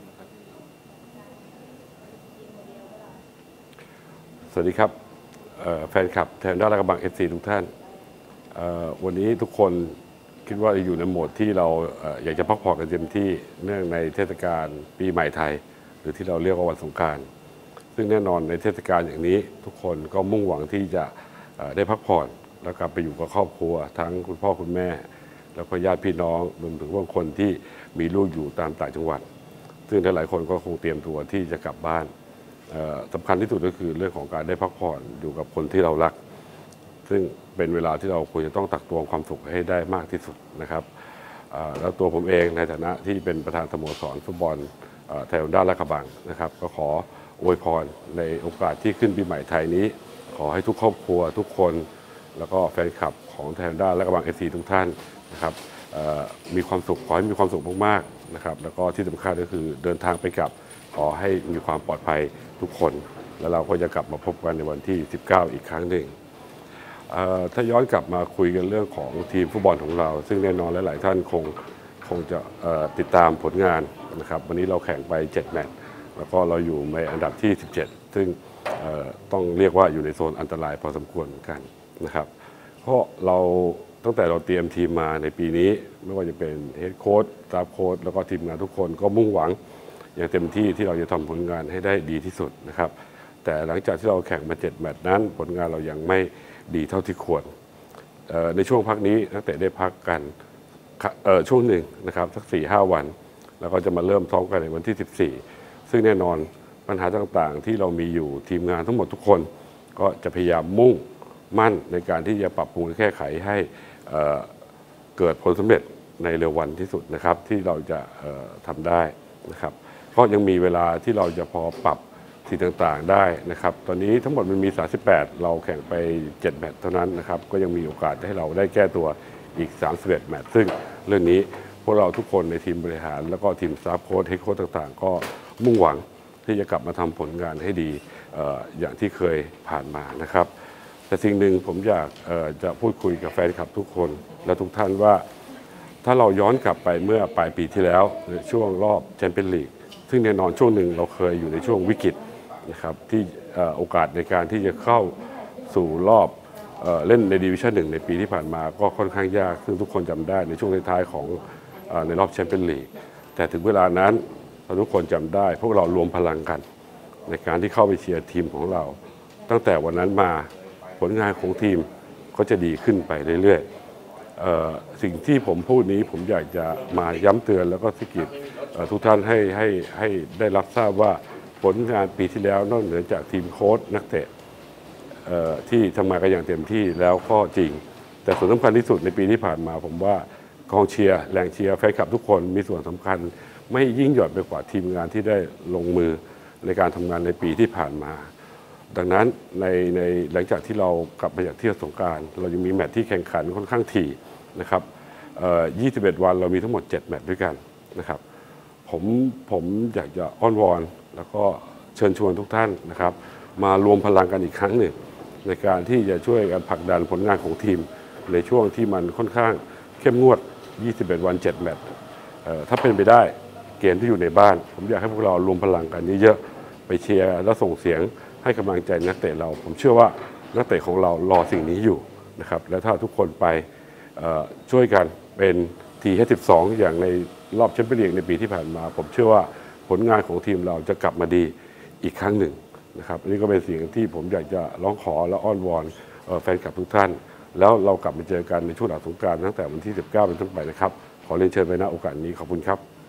ำนะครับสวัสดีครับแฟนคลับแทนด้านและกระบังเอฟซีทุกท่าน วันนี้ทุกคนคิดว่าอยู่ในโหมดที่เราอยากจะพักผ่อนกันเต็มที่เนื่องในเทศกาลปีใหม่ไทย หรือที่เราเรียกว่าวันสงการ ซึ่งแน่นอนในเทศกาลอย่างนี้ทุกคนก็มุ่งหวังที่จะได้พักผ่อนแล้วกลับไปอยู่กับครอบครัว ทั้งคุณพ่อคุณแม่ แล้วก็ญาติพี่น้องรวมถึงบางคนที่มีลูกอยู่ตามต่างจังหวัด ซึ่งหลายๆคนก็คงเตรียมตัวที่จะกลับบ้านเอ่อสำคัญที่สุดก็คือเรื่องของการได้พักผ่อนอยู่กับคนที่เรารัก ซึ่งเป็นเวลาที่เราควรจะต้องตักตวงความสุขให้ได้มากที่สุดนะครับแล้วตัวผมเองในฐานะที่เป็นประธานสโมสรฟุตบอลเอ่อไทยด้าและกระบังนะครับ ก็ขออวยพรในโอกาสที่ขึ้นปีใหม่ไทยนี้ ขอให้ทุกครอบครัวทุกคน แล้วก็แฟนคลับของไทยฮอนด้าและกระบังเอซีทุกท่านนะครับมีความสุขขอให้มีความสุขมากๆ นะครับแล้วก็ที่สำคัญก็คือเดินทางไปกลับขอให้มีความปลอดภัยทุกคน แล้วเราก็จะกลับมาพบกันในวันที่ 19 อีกครั้งหนึ่งถ้าย้อนกลับมาคุยกันเรื่องของทีมฟุตบอลของเรา ซึ่งแน่นอนหลาย ๆ ท่านคงคงจะติดตามผลงานนะครับวันนี้เราแข่งไป 7 แมตช์แล้วก็เราอยู่ในอันดับที่ 17 ซึ่งเอ่อต้องเรียกว่าอยู่ในโซนอันตรายพอสมควรเหมือนกันนะครับ เพราะเราตั้งแต่เราเตรียมทีมมาในปีนี้ ไม่ว่าจะเป็นเฮดโค้ชสตาฟโค้ชแล้วก็ทีมงานทุกคนก็มุ่งหวัง อย่างเต็มที่ที่เราจะทำผลงานให้ได้ดีที่สุดนะครับ แต่หลังจากที่เราแข่งมาเจ็ดแมตช์นั้น ผลงานเรายังไม่ดีเท่าที่ควร ในช่วงพักนี้นักเตะได้พักกันช่วงหนึ่งนะครับสัก4ี่ห้าวัน แล้วก็จะมาเริ่มซ้อมกันในวันที่ 14 ซึ่งแน่นอนปัญหาต่างๆ ที่เรามีอยู่ทีมงานทั้งหมดทุกคน ก็จะพยายามมุ่ง มั่นในการที่จะปรับปรุงและแก้ไขให้เเกิดผลสำเร็จในเร็ววันที่สุดนะครับ ที่เราจะเอ่อทำได้นะครับเพราะยังมีเวลาที่เราจะพอปรับสิ่งต่างๆได้นะครับ ตอนนี้ทั้งหมดมันมี 38 เราแข่งไป 7 แมตช์เท่านั้นนะครับ ก็ยังมีโอกาสให้เราได้แก้ตัวอีก 31 แมตช์ซึ่งเรื่องนี้พวกเราทุกคนในทีมบริหาร แล้วก็ทีมสตาฟโค้ชเฮดโค้ชต่างๆ ก็มุ่งหวังที่จะกลับมาทำผลงานให้ดีออย่างที่เคยผ่านมานะครับ แต่สิ่งหนึ่งผมอยากจะพูดคุยกับแฟนคลับทุกคนและทุกท่านว่า ถ้าเราย้อนกลับไปเมื่อปลายปีที่แล้วในช่วงรอบแชมเปี้ยนลีกซึ่งแน่นอนช่วงหนึ่งเราเคยอยู่ในช่วงวิกฤตนะครับที่โอกาสในการที่จะเข้าสู่รอบเล่นในดิวิชั่นหนึ่งในปีที่ผ่านมาก็ค่อนข้างยาก ซึ่งทุกคนจำได้ในช่วงท้ายๆของในรอบแชมเปี้ยนลีกแต่ถึงเวลานั้นเราทุกคนจำได้ พวกเรารวมพลังกัน ในการที่เข้าไปเชียร์ทีมของเรา ตั้งแต่วันนั้นมา ผลงานของทีมก็จะดีขึ้นไปเรื่อยๆ สิ่งที่ผมพูดนี้ผมอยากจะมาย้ำเตือนแล้วก็สกิดทุกท่านให้ให้ให้ได้รับทราบว่าผลงานปีที่แล้วนอกเหนือจากทีมโค้ชนักเตะที่ทำงานกันอย่างเต็มที่แล้วก็จริง แต่ส่วนสำคัญที่สุดในปีที่ผ่านมา ผมว่ากองเชียร์แรงเชียร์แฟนคลับทุกคนมีส่วนสำคัญ ไม่ยิ่งหย่อนไปกว่าทีมงานที่ได้ลงมือในการทำงานในปีที่ผ่านมา ดังนั้นในในหลังจากที่เรากลับมาจากเที่ยวสงการ เรายังมีแมตช์ที่แข่งขันค่อนข้างถี่นะครับ21 วันเรามีทั้งหมด 7 แมตช์ด้วยกันนะครับผมผมอยากจะอ้อนวอน แล้วก็เชิญชวนทุกท่านนะครับ มารวมพลังกันอีกครั้งหนึ่ง ในการที่จะช่วยกันผลักดันผลงานของทีม ในช่วงที่มันค่อนข้างเข้มงวด 21 วัน 7 แมตช์ถ้าเป็นไปได้เกมที่อยู่ในบ้าน ผมอยากให้พวกเรารวมพลังกันเยอะๆไปเชียร์และส่งเสียง ให้กำลังใจนักเตะเรา ผมเชื่อว่านักเตะของเรารอสิ่งนี้อยู่นะครับและถ้าทุกคนไปช่วยกันเป็นทีให้12 อย่างในรอบแชมเปี้ยนลีกในปีที่ผ่านมา ผมเชื่อว่าผลงานของทีมเราจะกลับมาดีอีกครั้งหนึ่งนะครับอันนี้ก็เป็นสิ่งที่ผมอยากจะร้องขอและอ้อนวอนแฟนคลับทุกท่าน แล้วเรากลับมาเจอกันในช่วงหลังสงกรานต์ตั้งแต่วันที่ 19 เป็นต้นไปนะครับ ขอเรียนเชิญไปณโอกาสนี้ขอบคุณครับ